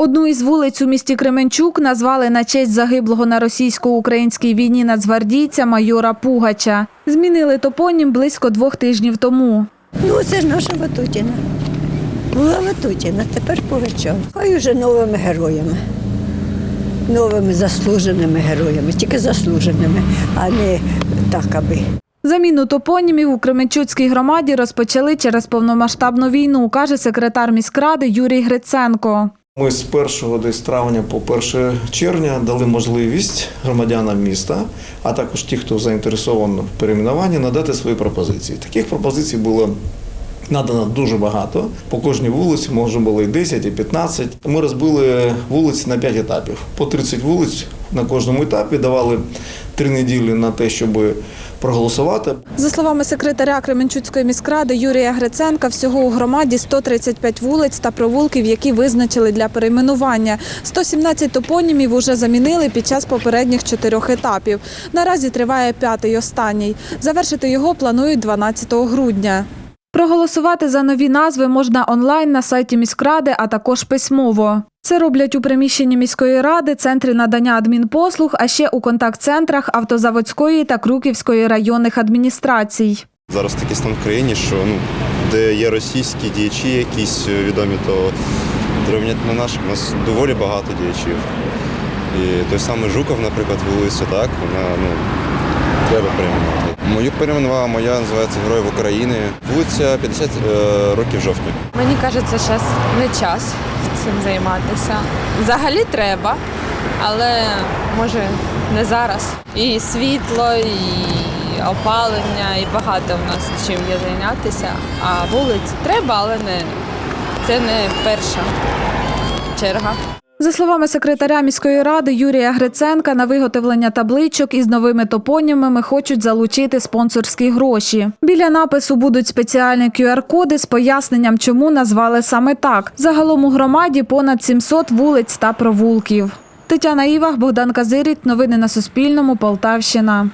Одну із вулиць у місті Кременчук назвали на честь загиблого на російсько-українській війні нацгвардійця майора Пугача. Змінили топонім близько двох тижнів тому. Ну, це ж наша Ватутіна. Була Ватутіна, тепер Пугачов. Хай уже новими героями. Новими заслуженими героями, тільки заслуженими, а не так аби. Заміну топонімів у Кременчуцькій громаді розпочали через повномасштабну війну, каже секретар міськради Юрій Гриценко. Ми з 1 десь травня по 1 червня дали можливість громадянам міста, а також ті, хто заінтересований в перейменуванні, надати свої пропозиції. Таких пропозицій було надано дуже багато. По кожній вулиці може було і 10, і 15. Ми розбили вулиці на 5 етапів. По 30 вулиць на кожному етапі давали 3 неділі на те, щоб проголосувати. За словами секретаря Кременчуцької міськради Юрія Гриценка, всього у громаді 135 вулиць та провулків, які визначили для перейменування. 117 топонімів уже замінили під час попередніх чотирьох етапів. Наразі триває п'ятий останній. Завершити його планують 12 грудня. Проголосувати за нові назви можна онлайн на сайті міськради, а також письмово. Це роблять у приміщенні міської ради, центрі надання адмінпослуг, а ще у контакт-центрах Автозаводської та Круківської районних адміністрацій. Зараз такий стан в країні, що ну, де є російські діячі якісь е, відомі, то порівняти на наших у нас доволі багато діячів. І той самий Жуков, наприклад, вулиця, так, вона ну, треба перейменувати. Мою перейменувала моя називається Героїв України. Вулиця 50 е, років жовтня. Мені кажеться, зараз не час цим займатися. Взагалі треба, але може не зараз. І світло, і опалення, і багато в нас чим є зайнятися. А вулиць треба, але не це не перша черга. За словами секретаря міської ради Юрія Гриценка, на виготовлення табличок із новими топонімами хочуть залучити спонсорські гроші. Біля напису будуть спеціальні QR-коди з поясненням, чому назвали саме так. Загалом у громаді понад 700 вулиць та провулків. Тетяна Івах, Богдан Казиріт. Новини на Суспільному. Полтавщина.